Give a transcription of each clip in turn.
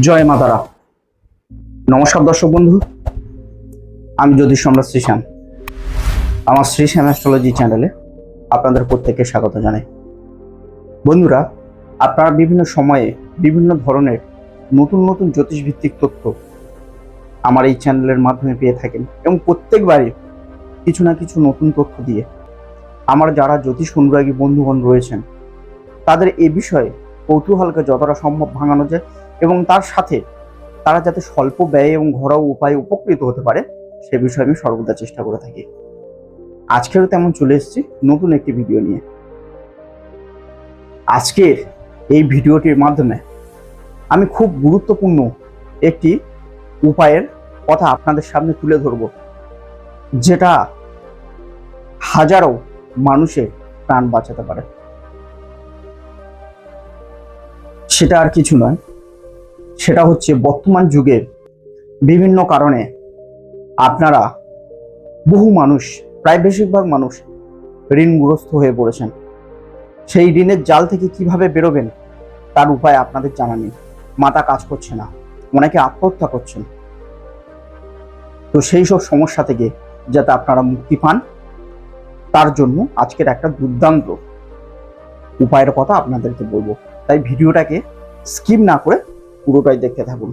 জয় মাতারা নমস্কার দর্শক বন্ধু, আমি জ্যোতিষ সম্রাট শ্রীশ্যাম। আমার শ্রীশ্যাম অ্যাস্ট্রোলজি চ্যানেলে আপনাদের প্রত্যেককে স্বাগত জানাই। বন্ধুরা, আপনারা বিভিন্ন সময়ে বিভিন্ন ধরনের নতুন নতুন জ্যোতিষভিত্তিক তথ্য আমার এই চ্যানেলের মাধ্যমে পেয়ে থাকেন এবং প্রত্যেকবারই কিছু না কিছু নতুন তথ্য দিয়ে আমার যারা জ্যোতিষ অনুরাগী বন্ধুগণ রয়েছেন, তাদের এ বিষয়ে কৌতূহলকে যতটা সম্ভব ভাঙানো যায় এবং তার সাথে তারা যাতে স্বল্প ব্যয় এবং ঘরোয়া উপায়ে উপকৃত হতে পারে, সে বিষয়ে আমি সর্বদা চেষ্টা করে থাকি। আজকেরও তেমন চলে এসেছি, নতুন একটি ভিডিও নিয়ে। আজকের এই ভিডিওটির মাধ্যমে আমি খুব গুরুত্বপূর্ণ একটি উপায়ের কথা আপনাদের সামনে তুলে ধরব, যেটা হাজারো মানুষের প্রাণ বাঁচাতে পারে। সেটা আর কিছু নয়। সেটা হচ্ছে বর্তমান যুগের বিভিন্ন কারণে আপনারা বহু মানুষ, প্রায় বেশিরভাগ মানুষ ঋণগ্রস্ত হয়ে পড়েছেন। সেই ঋণের জাল থেকে কীভাবে বেরোবেন তার উপায় আপনাদের জানা নেই। মাথা কাজ করছে না, অনেকে আত্মহত্যা করছেন। তো সেই সব সমস্যা থেকে যাতে আপনারা মুক্তি পান, তার জন্য আজকের একটা দুর্দান্ত উপায়ের কথা আপনাদেরকে বলব। তাই ভিডিওটাকে স্কিপ না করে পুরোটাই দেখতে থাকুন।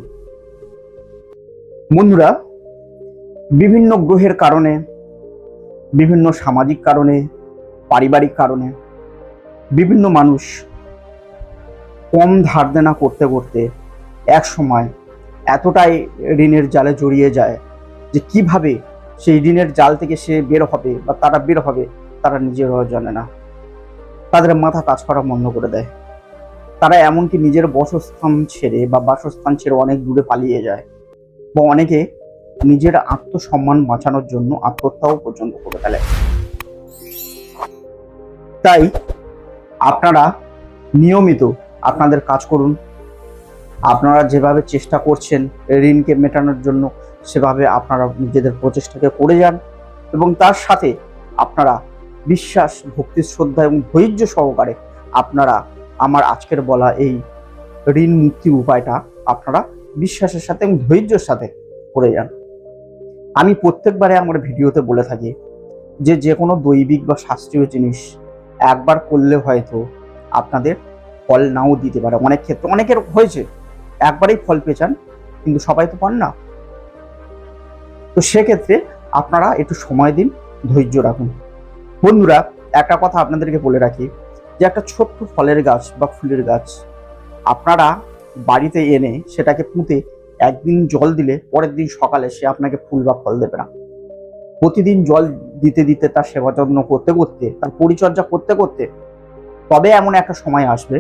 বন্ধুরা, বিভিন্ন গ্রহের কারণে, বিভিন্ন সামাজিক কারণে, পারিবারিক কারণে বিভিন্ন মানুষ কম ধার দেনা করতে করতে এক সময় এতটাই ঋণের জালে জড়িয়ে যায় যে কীভাবে সেই ঋণের জাল থেকে সে বের হবে বা তারা বের হবে, তারা নিজেরাও জানে না। তাদের মাথা কাজ করা বন্ধ করে দেয়। তারা এমনকি নিজের বসস্থান ছেড়ে বা বাসস্থান ছেড়ে অনেক দূরে পালিয়ে যায় বা অনেকে নিজের আত্মসম্মান বাঁচানোর জন্য আত্মহত্যাও পর্যন্ত করে ফেলে। তাই আপনারা নিয়মিত আপনাদের কাজ করুন। আপনারা যেভাবে চেষ্টা করছেন ঋণকে মেটানোর জন্য, সেভাবে আপনারা নিজেদের প্রচেষ্টাকে করে যান এবং তার সাথে আপনারা বিশ্বাস, ভক্তি, শ্রদ্ধা এবং ধৈর্য সহকারে আপনারা আমার আজকের বলা এই ঋণ মুক্তির উপায়টা আপনারা বিশ্বাসের সাথে এবং ধৈর্যের সাথে করে যান। আমি প্রত্যেকবারে আমার ভিডিওতে বলে থাকি যে যে কোনো দৈবিক বা শাস্ত্রীয় জিনিস একবার করলে হয়তো আপনাদের ফল নাও দিতে পারে। অনেক ক্ষেত্রে অনেকের হয়েছে, একবারেই ফল পেঁচান কিন্তু সবাই তো পান না। তো সেক্ষেত্রে আপনারা একটু সময় দিন, ধৈর্য রাখুন। বন্ধুরা, একটা কথা আপনাদেরকে বলে রাখি যে একটা ছোট্ট ফলের গাছ বা ফুলের গাছ, আপনারা বাড়িতে এনে সেটাকে পুঁতে একদিন জল দিলে পরের দিন সকালে সে আপনাকে ফুল বা ফল দেবে না। প্রতিদিন জল দিতে দিতে তার সেবা যত্ন করতে করতে, তার পরিচর্যা করতে করতে তবে এমন একটা সময় আসবে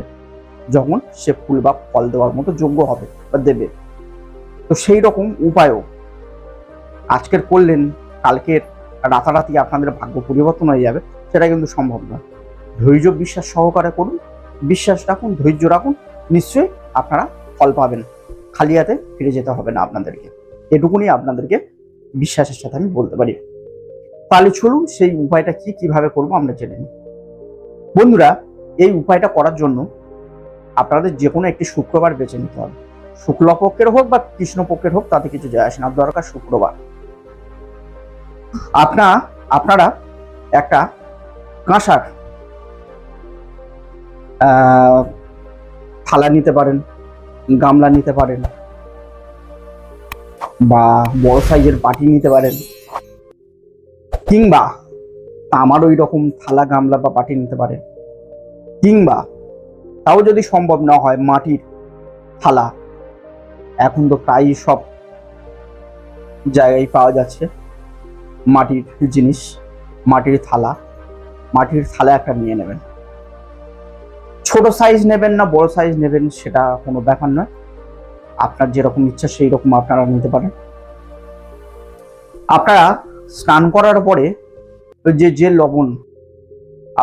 যখন সে ফুল বা ফল দেওয়ার মতো যোগ্য হবে বা দেবে। তো সেই রকম উপায়ও আজকের করলেন, কালকের রাতারাতি আপনাদের ভাগ্য পরিবর্তন হয়ে যাবে, সেটা কিন্তু সম্ভব নয়। ধৈর্য বিশ্বাস সহকারে করুন, বিশ্বাস রাখুন, ধৈর্য রাখুন, নিশ্চয়ই আপনারা ফল পাবেন। খালি হাতে ফিরে যেতে হবে না আপনাদেরকে। এটুকুনি আপনাদেরকে বিশ্বাসের সাথে আমি বলতে পারি। তাহলে চলুন সেই উপায়টা কি, কীভাবে করব আমরা জেনে নিই। বন্ধুরা, এই উপায়টা করার জন্য আপনাদের যে কোনো একটি শুক্রবার বেছে নিতে হবে। শুক্লপক্ষের হোক বা কৃষ্ণপক্ষের হোক, তাতে কিছু যায় আসে না। দরকার শুক্রবার। আপনা, আপনারা একটা কাঁসার থালা নিতে পারেন, গামলা নিতে পারেন, বা বড় সাইজের বাটি নিতে পারেন, কিংবা আমার ওই রকম থালা, গামলা বা বাটি নিতে পারেন, কিংবা তাও যদি সম্ভব না হয় মাটির থালা। এখন তো প্রায় সব জায়গায় পাওয়া যাচ্ছে মাটির জিনিস, মাটির থালা। মাটির থালা একটা নিয়ে নেবেন। ছোট সাইজ নেবেন না, বড় সাইজ নেবেন, সেটা কোনো ব্যাপার নয়। আপনার যেরকম ইচ্ছা সেই রকম আপনারা নিতে পারেন। আপনারা স্নান করার পরে যে যে লবণ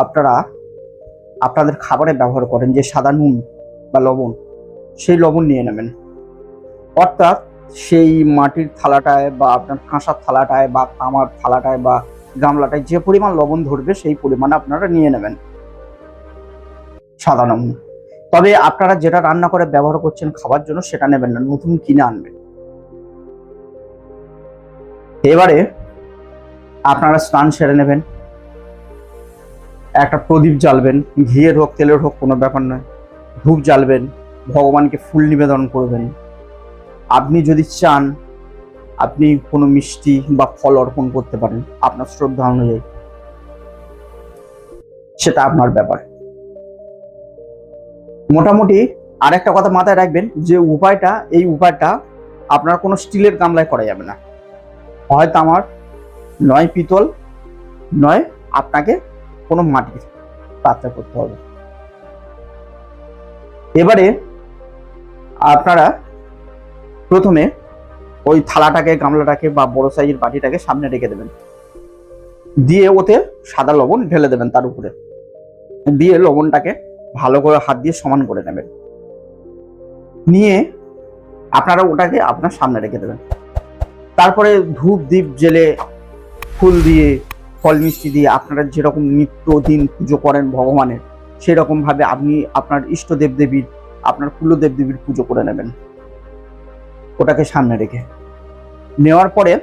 আপনারা আপনাদের খাবারে ব্যবহার করেন, যে সাদা নুন বা লবণ, সেই লবণ নিয়ে নেবেন। অর্থাৎ সেই মাটির থালাটায় বা আপনার কাঁসার থালাটায় বা তামার থালাটায় বা গামলাটায় যে পরিমাণ লবণ ধরবে, সেই পরিমাণ আপনারা নিয়ে নেবেন। সাদা লবণ তবে আপনারা যেটা রান্না করে ব্যবহার করছেন খাবার জন্য সেটা নেবেন না, নতুন কিনে আনবেন। এবারে আপনারা স্নান সেরে নেবেন, একটা প্রদীপ জ্বালবেন, ঘিয়ের হোক, তেলের হোক, কোনো ব্যাপার নয়। ধূপ জ্বালবেন, ভগবানকে ফুল নিবেদন করবেন। আপনি যদি চান, আপনি কোনো মিষ্টি বা ফল অর্পণ করতে পারেন, আপনার শ্রদ্ধা অনুযায়ী। সেটা আপনার ব্যাপার। মোটামুটি আর একটা কথা মাথায় রাখবেন যে উপায়টা, এই উপায়টা আপনার কোনো স্টিলের গামলায় করা যাবে না। হয়তো আমার নয় পিতল, নয় আপনাকে কোনো মাটির পাত্রে করতে হবে। এবারে আপনারা প্রথমে ওই থালাটাকে, গামলাটাকে বা বড় সাইজের বাটিটাকে সামনে রেখে দেবেন। দিয়ে ওতে সাদা লবণ ঢেলে দেবেন তার উপরে। দিয়ে লবণটাকে ভালো করে হাত দিয়ে সমান করে নেবেন। নিয়ে আপনারা ওটাকে আপনার সামনে রেখে দেবেন। তারপরে ধূপ দ্বীপ জেলে ফুল দিয়ে ফল মিষ্টি দিয়ে আপনারা যেরকম নিত্য দিন পুজো করেন ভগবানের সেরকম ভাবে আপনি আপনার ইষ্ট দেব দেবীর আপনার কুলদেব দেবীর পুজো করে নেবেন। ওটাকে সামনে রেখে। নেওয়ার পরে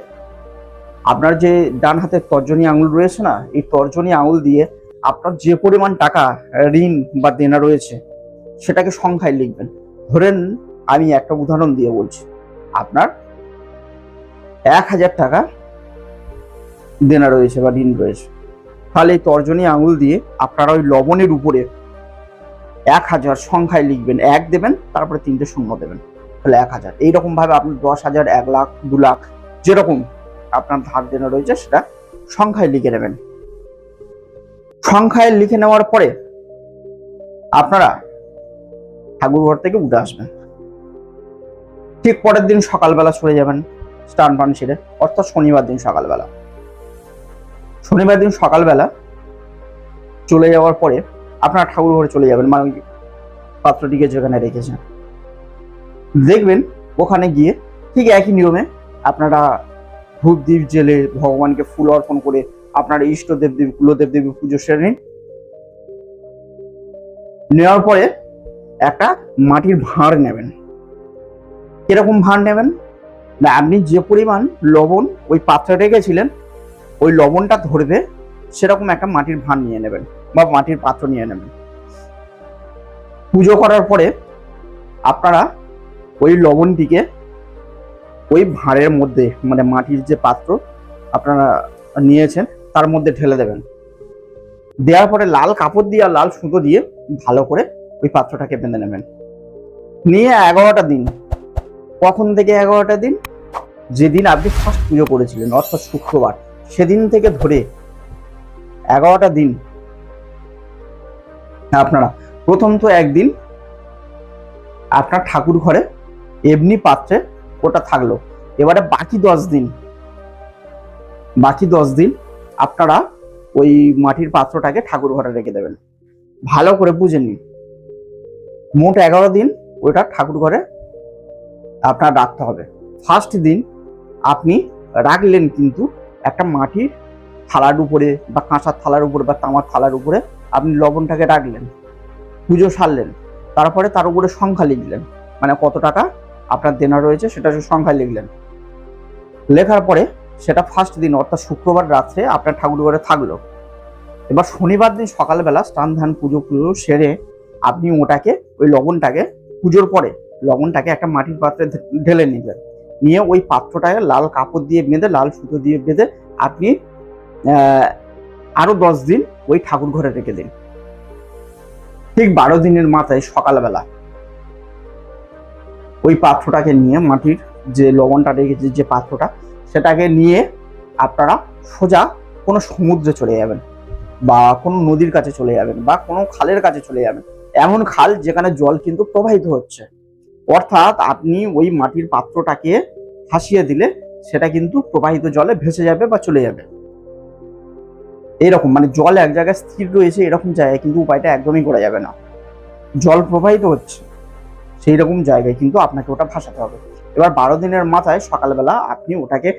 আপনার যে ডান হাতের তর্জনী আঙুল রয়েছে না, এই তর্জনী আঙুল দিয়ে আপনার যে পরিমাণ টাকা ঋণ বা দেনা রয়েছে, সেটাকে সংখ্যায় লিখবেন। ধরেন আমি একটা উদাহরণ দিয়ে বলছি। আপনার এক হাজার টাকা দেনা রয়েছে বা ঋণ রয়েছে। তাহলে এই তর্জনী আঙুল দিয়ে আপনারা ওই লবণের উপরে এক হাজার সংখ্যায় লিখবেন। এক দেবেন, তারপরে তিনটে শূন্য দেবেন। তাহলে এক হাজার। এইরকম ভাবে আপনি দশ হাজার, এক লাখ, দু লাখ, যেরকম আপনার ধার দেনা রয়েছে, সেটা সংখ্যায় লিখে নেবেন। সংখ্যায় লিখে নেওয়ার পরে আপনারা ঠাকুর ঘর থেকে উঠে আসবেন। ঠিক পরের দিন সকালবেলা চলে যাবেন, স্নান পান সেরে, অর্থাৎ শনিবার দিন সকালবেলা। শনিবার দিন সকালবেলা চলে যাওয়ার পরে আপনারা ঠাকুর ঘরে চলে যাবেন মানে পাত্রটিকে যেখানে রেখেছেন। দেখবেন ওখানে গিয়ে ঠিক একই নিয়মে আপনারা ধূপ দ্বীপ জেলে ভগবানকে ফুল অর্পণ করে আপনার ইষ্ট দেব দেবী, কুলদেব দেবী পুজো সেরে নিন। নেওয়ার পরে একটা মাটির ভাঁড় নেবেন। কীরকম ভাঁড় নেবেন? না, আপনি যে পরিমাণ লবণ ওই পাত্রে রেখেছিলেন ওই লবণটা ধরবে সেরকম একটা মাটির ভাঁড় নিয়ে নেবেন বা মাটির পাত্র নিয়ে নেবেন। পুজো করার পরে আপনারা ওই লবণটিকে ওই ভাঁড়ের মধ্যে মানে মাটির যে পাত্র আপনারা নিয়েছেন তার মধ্যে ঢেলে দেবেন। দেওয়ার পরে লাল কাপড় দিয়ে আর লাল সুতো দিয়ে ভালো করে ওই পাত্রটাকে বেঁধে নেবেন। নিয়ে এগারোটা দিন। কখন থেকে এগারোটা দিন যেদিন আপনি ফার্স্ট পুজো করেছিলেন, অর্থাৎ শুক্রবার, সেদিন থেকে ধরে এগারোটা দিন আপনারা প্রথম তো একদিন আপনার ঠাকুর ঘরে এমনি পাত্রে ওটা থাকল। এবারে বাকি দশ দিন, বাকি দশ দিন আপনারা ওই মাটির পাত্রটাকে ঠাকুর ঘরে রেখে দেবেন। ভালো করে বুঝে নিন। মোট এগারো দিন ওইটা ঠাকুর ঘরে আপনার রাখতে হবে। ফার্স্ট দিন আপনি রাখলেন কিন্তু একটা মাটির থালার উপরে বা কাঁসার থালার উপরে বা তামার থালার উপরে আপনি লবণটাকে রাখলেন, পুজো সারলেন, তারপরে তার উপরে সংখ্যা লিখলেন। মানে কত টাকা আপনার দেনা রয়েছে সেটা সংখ্যা লিখলেন। লেখার পরে সেটা ফার্স্ট দিন অর্থাৎ শুক্রবার রাত্রে আপনার ঠাকুর ঘরে থাকল। এবার শনিবার দিন সকালবেলা স্নান ধান পুজো পুজো সেরে আপনি ওটাকে ওই লবণটাকে পুজোর পরে লবণটাকে একটা মাটির পাত্রে ঢেলে নিলেন। নিয়ে ওই পাত্রটাকে লাল কাপড় দিয়ে বেঁধে লাল সুতো দিয়ে বেঁধে আপনি আহ, আরও দশ দিন ওই ঠাকুর ঘরে রেখে দিন। ঠিক বারো দিনের মাথায় সকালবেলা ওই পাত্রটাকে নিয়ে মাটির যে লবণটা রেখেছে যে পাত্রটা সেটাকে নিয়ে আপনারা সোজা কোনো সমুদ্রে চলে যাবেন বা কোনো নদীর কাছে চলে যাবেন বা কোনো খালের কাছে চলে যাবেন। এমন খাল যেখানে জল কিন্তু প্রবাহিত হচ্ছে। অর্থাৎ আপনি ওই মাটির পাত্রটাকে ভাসিয়ে দিলে সেটা কিন্তু প্রবাহিত জলে ভেসে যাবে বা চলে যাবে। এরকম মানে জল এক জায়গায় স্থির রয়েছে এরকম জায়গায় কিন্তু উপায়টা একদমই করা যাবে না। জল প্রবাহিত হচ্ছে সেই রকম জায়গায় কিন্তু আপনাকে ওটা ভাসাতে হবে। এবার বারো দিনের মাথায় সকালবেলা আপনি ওটাকে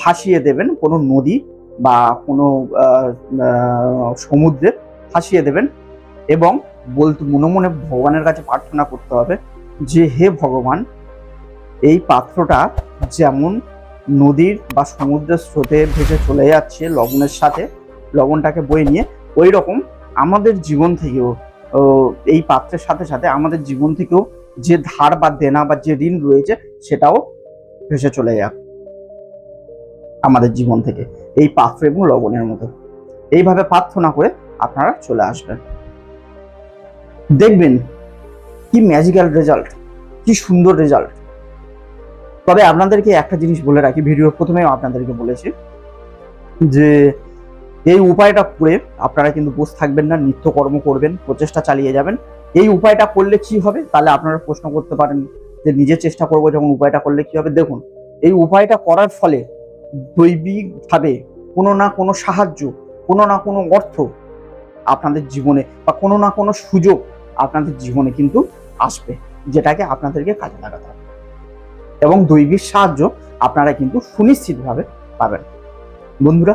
ভাসিয়ে দেবেন, কোনো নদী বা কোনো সমুদ্রে ভাসিয়ে দেবেন এবং বলতে মনে মনে ভগবানের কাছে প্রার্থনা করতে হবে যে, হে ভগবান, এই পাত্রটা যেমন নদীর বা সমুদ্রের স্রোতে ভেসে চলে যাচ্ছে লবণের সাথে, লবণটাকে বয়ে নিয়ে, ওই রকম আমাদের জীবন থেকেও এই পাত্রের সাথে সাথে আমাদের জীবন থেকেও যে ধার বা দেনা বা যে ঋণ রয়েছে সেটাও ভেসে চলে যাক আমাদের জীবন থেকে। এই পাত্র এবং লবণের মতো। এইভাবে প্রার্থনা করে আপনারা চলে আসবেন। দেখবেন কি ম্যাজিক্যাল রেজাল্ট কি সুন্দর রেজাল্ট তবে আপনাদেরকে একটা জিনিস বলে রাখি, ভিডিওর প্রথমেও আপনাদেরকে বলেছি যে এই উপায়টা করে আপনারা কিন্তু বসে থাকবেন না, নিত্যকর্ম করবেন, প্রচেষ্টা চালিয়ে যাবেন। এই উপায়টা করলে কি হবে? তাহলে আপনারা প্রশ্ন করতে পারেন যে নিজে চেষ্টা করব যখন উপায়টা করলে কি হবে? দেখুন, এই উপায়টা করার ফলে দৈবিকভাবে কোনো না কোনো সাহায্য, কোনো না কোনো অর্থ আপনাদের জীবনে বা কোনো না কোনো সুযোগ আপনাদের জীবনে কিন্তু আসবে, যেটাকে আপনাদেরকে কাজে লাগাতে হবে। এবং দৈবিক সাহায্য আপনারা কিন্তু সুনিশ্চিতভাবে পাবেন। বন্ধুরা,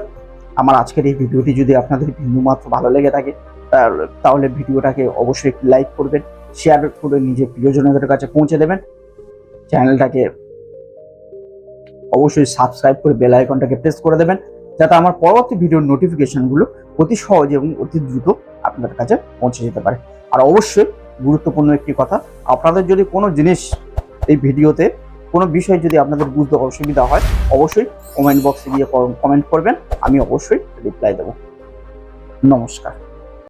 আমার আজকের এই ভিডিওটি যদি আপনাদের বিন্দুমাত্র ভালো লেগে থাকে তাহলে ভিডিওটাকে অবশ্যই একটি লাইক করবেন শেয়ার করে নিজের প্রিয়জনদের কাছে পৌঁছে দেবেন। চ্যানেলটাকে অবশ্যই সাবস্ক্রাইব করে বেল আইকনটাকে প্রেস করে দেবেন, যাতে আমার পরবর্তী ভিডিওর নোটিফিকেশনগুলো অতি সহজে এবং অতি দ্রুত আপনাদের কাছে পৌঁছে যেতে পারে। আর অবশ্যই গুরুত্বপূর্ণ একটি কথা, আপনাদের যদি কোনো জিনিস এই ভিডিওতে, কোনো বিষয় যদি আপনাদের বুঝতে অসুবিধা হয়, অবশ্যই কমেন্ট বক্সে গিয়ে কমেন্ট করবেন, আমি অবশ্যই রিপ্লাই দেবো। নমস্কার।